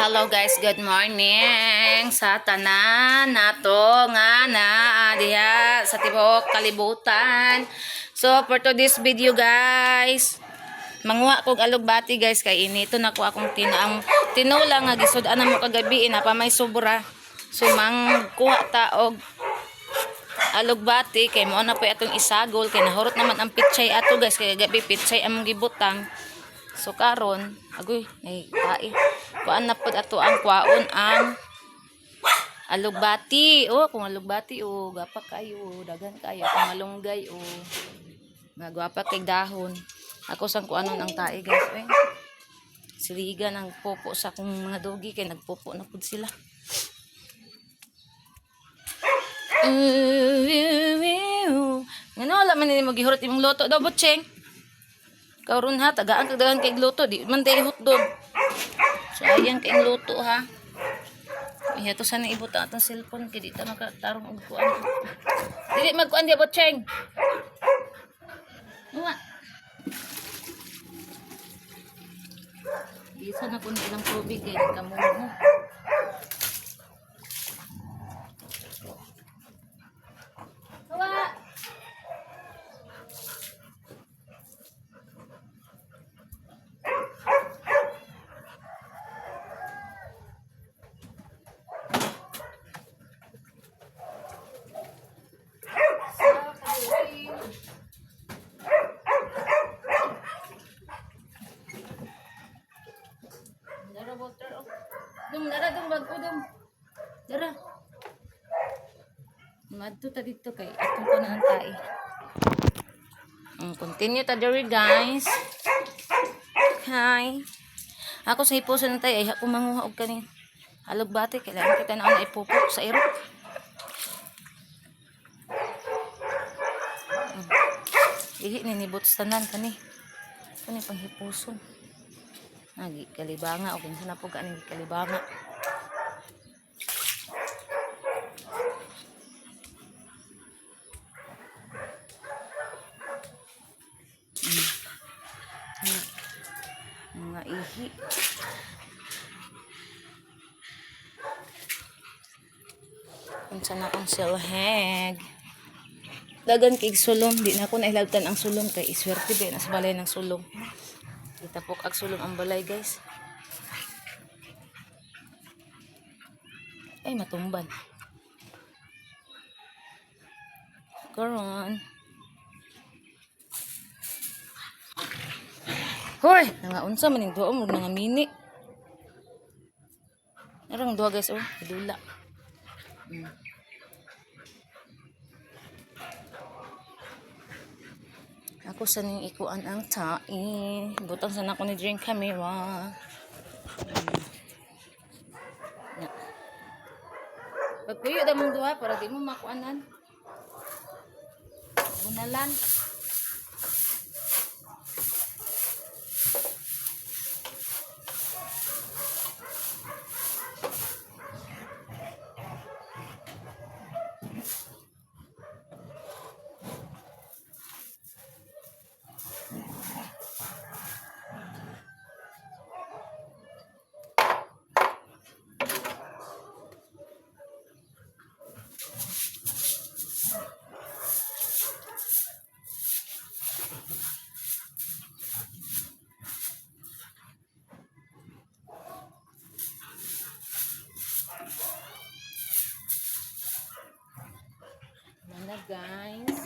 hello guys, good morning sa tanan nato nga na diha sa tibok kalibutan. So for today's video guys, manguha kog alugbati guys kay inito na ko akong tinaang tinula nga gisud ana mo kagabi ina pa may sobra. So mangkuha ta og alugbati kay mo na po atong isagol kay nahurot naman ang pitsay ato guys kay gabi pitsay among gibutang. So karon, agoy, ay tae. Kuan na pod ato ang kwaon ang alugbati. Oh, kung alugbati oh, gapa kayo, dagan kayo kung malunggay oh. Nagwapa kay dahon. Ako sang kuanon ang tae guys, eh. Siliga ng popo sa akong mga dogi kay nagpopo na pud sila. Ngano wala man ni mo gihurot imong loto daw butcheng. Karon ha, tagaan kag dagan kay luto di man day hotdog. Sayang kay luto ha. Iya to sana ibot atong cellphone kay di ta makatarong og kuan. Dili magkuan di abot cheng. Nga. Bisa na kun ilang tubig kay kamo mo. Madto ta dito kay atong ko na ang tae. Mm, continue ta diri guys. Hi. Ako sa hiposan ng tayo ay ako manguha og kani. Alugbati kailangan kita na na ipupok sa iro. Mm. Ihi ni nibot tanan kani. Kani pang hipuson. Nagi kalibanga o kinsa na po kaning kalibanga. Mm. Nga- Mga ihi. Unsa na akong silheg. Dagan kig sulong, di na ako nailagtan ang sulong kay iswerte ba na sa balay ng sulong. Itapok ag sulong ang balay guys. Ay matumban. Karon. Hoy, nangaunsa man ning duo mo nga mini. Narang duha guys oh, dula. Mm. Ako sa ning ikuan ang tae. Butang sana ko ni drink camera. Mm. Pagpuyo da mong duha para di mo makuanan. Unalan. Mana guys.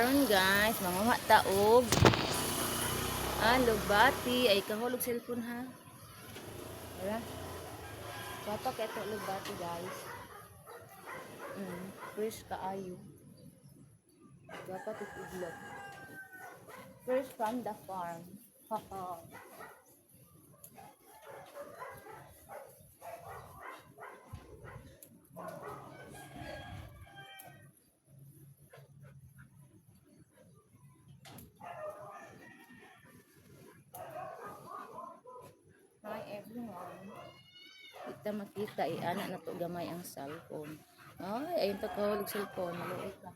Karon guys, mga taog. Ah, lugbati. Ay, kahulog cellphone ha. Tara. Papa kay ito lubati guys. Mm, fresh kaayo. Dapat itudlot. Fresh from the farm. Haha. Hi everyone. Kita makita eh, anak na to gamay ang cellphone. Ay, ayun to kahulog cellphone. Maluit ka.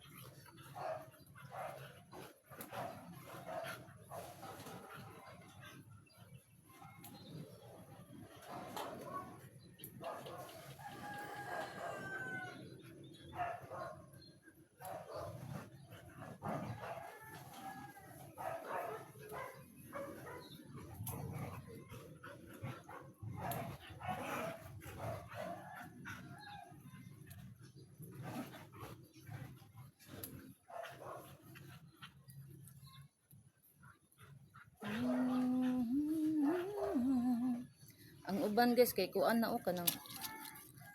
Ang uban guys kay kuan na o kanang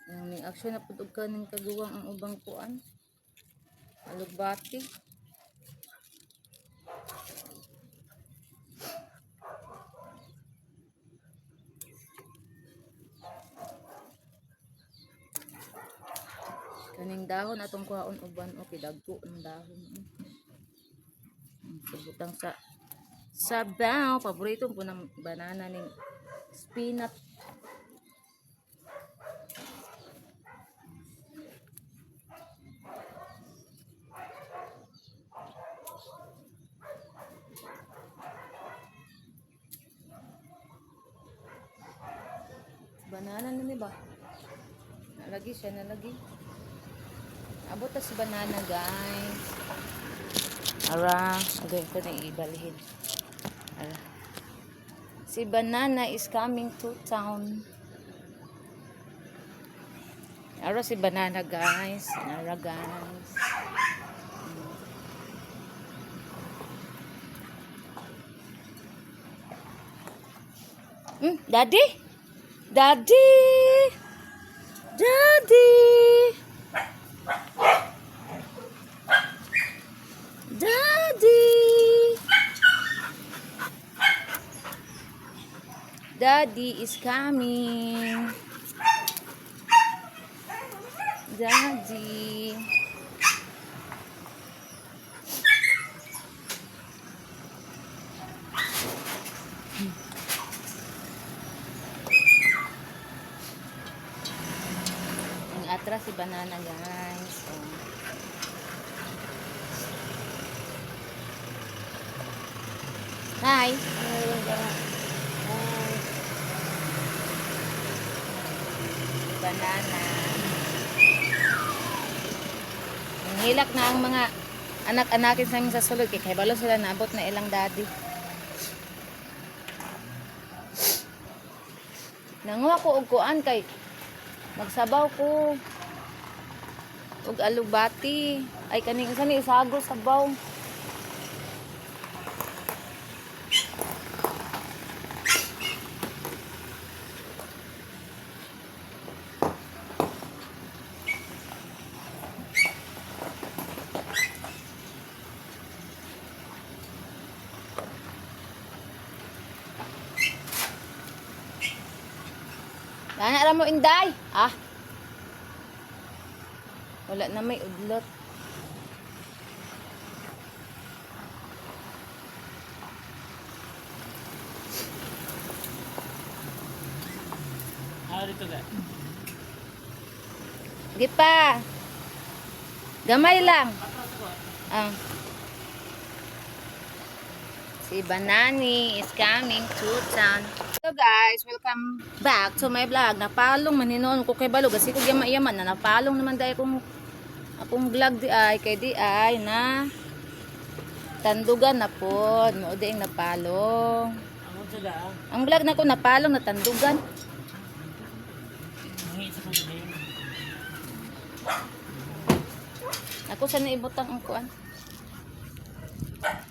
nang ning action na pud og kaning kaguwang ang ubang kuan. Alugbati. Kaning dahon atong kuhaon uban o dagko ng dahon. Subutang sa sabaw. Paborito po ng banana ning spinach. Banana na ba? Nalagi siya, nalagi. Abot na si banana, guys. Ara, okay, ito na ibalhin. Ara. Si Banana is coming to town. Ara si Banana, guys. Ara, guys. Hmm, Daddy? Daddy! Daddy! Daddy! Daddy is coming. Daddy. Atras si banana guys. Oh. Hi. Banana. Hilak na ang mga anak-anakin sa amin sa sulod. Kaya kay balo sila naabot na ilang daddy. Nanguha ko og kuan kay magsabaw ko og alubati ay kaning isa ni isago sabaw Nana ra inday. Ah. Wala na may udlot. Ah, dito ga. Di pa. Gamay lang. Ah. Si Banani is coming to town. So guys, welcome back to my vlog. Napalong maninon ko kay Balog. Kasi ko yama-yaman na napalong naman dahil kung akong vlog di ay kay di ay na tandugan na po. Mo di napalong. Ang ga. Ang vlog na ko napalong na tandugan. Ako sa naibutang ang kuan.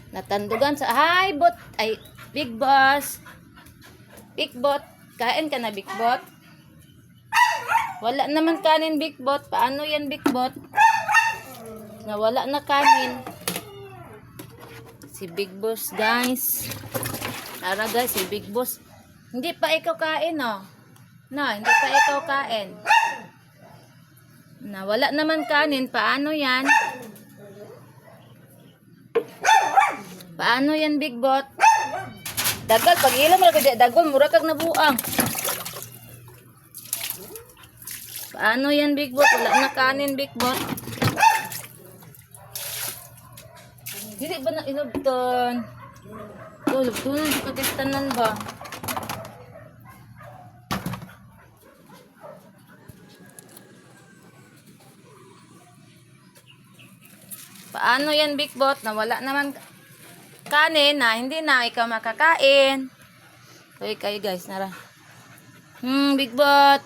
Natandugan sa Hi bot ay Big Boss. Big Bot, kain ka na Big Bot. Wala naman kanin, Big Bot. Paano yan, Big Bot? Nawala na kanin. Si Big Boss, guys. Tara, guys, si Big Boss. Hindi pa ikaw kain, oh. No, hindi pa ikaw kain. Nawala naman kanin. Paano yan? Paano yan, Big Bot? Dagal, pag ilam mo na dagon, mura kag nabuang. Paano yan, Big Bot? Wala na kanin, Big Bot. Dili ba na inubton? Oh, lubtunan sa kakistanan ba? Paano yan, Big Bot? Na wala naman kanin na hindi na ikaw makakain. Uy, kayo guys, nara. Hmm, Big Bot.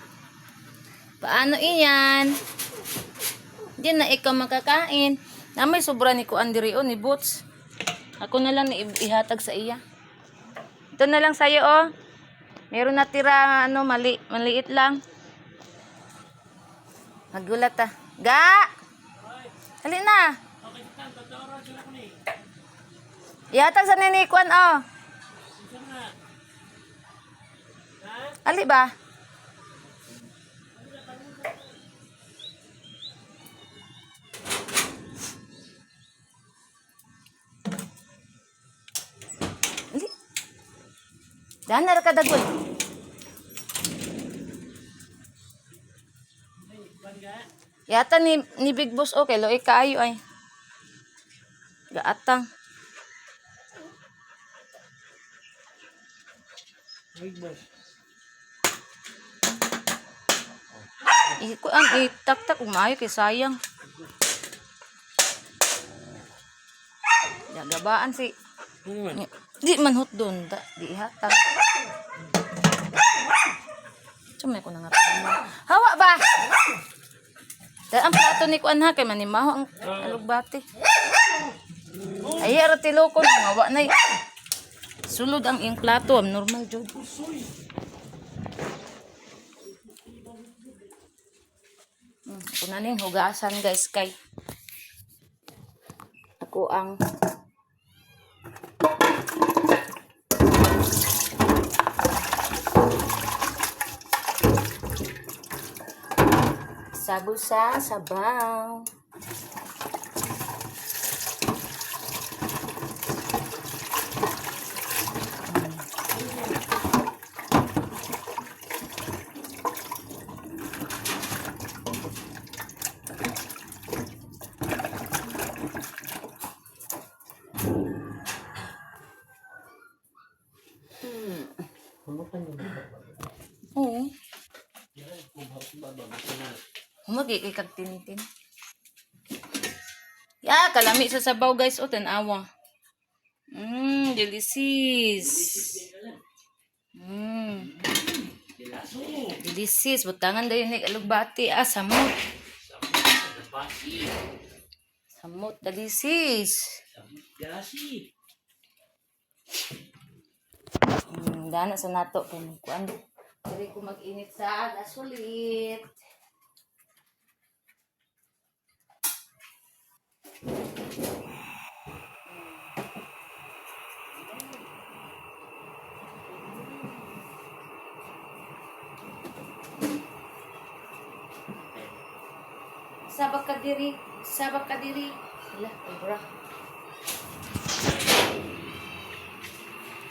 Paano iyan? Hindi na ikaw makakain. Na may sobra ni Kuan diri o ni Boots. Ako na lang ihatag sa iya. Ito na lang sa'yo, oh. Meron na tira, ano, mali, maliit lang. Magulat ah. Ga! Hali na. Ihatag sa nini Kuan, oh. Ali ba? Dahan na ra ka dagol. Yata ni ni Big Boss okay, lo ikayo ay. Gaatang. Iko ang itak-tak umayo kay sayang. Gagabaan si Ni- Di man hot doon, da, di ihatag. Chumay ko na nga. Hawa ba? Da ang plato ni kuan ha kay manimaho ang alugbati. Ay ara tiloko na hawa na. Sulod ang iyang plato, am normal jud. Hmm, ako na hugasan guys kay ako ang sago sa sabaw. Oo. Humagi kay kag tinitin. Ya, kalami sa sabaw guys o tanawa. Mmm, delicious. Mmm. Delicious. Butangan dayon ni alugbati. Ah, samot. Samot, delicious. Hmm, dana sa nato kay kuan. Dili ko mag-init sa gasulit. Sabak ka diri, sabak ka diri. Hala, obra.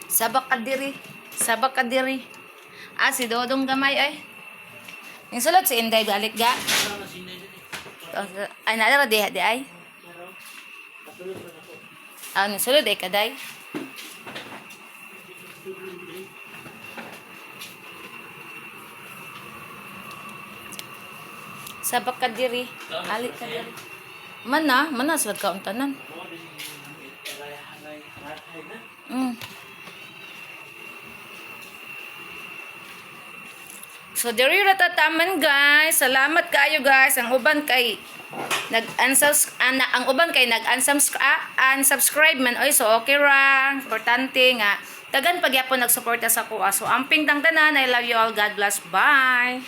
Sabak ka diri, sabak ka diri. Ah, si Dodong gamay ay. Yung sulod si Inday balik ga. Ay, nalara di di ay. Ah, yung sulod ay kaday. Sabak ka diri. Ali ka diri. Mana, mana sa kauntanan. Mm. So, diri ra tataman guys. Salamat kayo guys. Ang uban kay nag-unsubscribe, ang uban kay nag-unsubscribe, ah, unsubscribe man. Oy, so okay ra. Importante nga. Tagan pagyapon nagsuporta sa kuha. So, amping tang tanan. I love you all. God bless. Bye.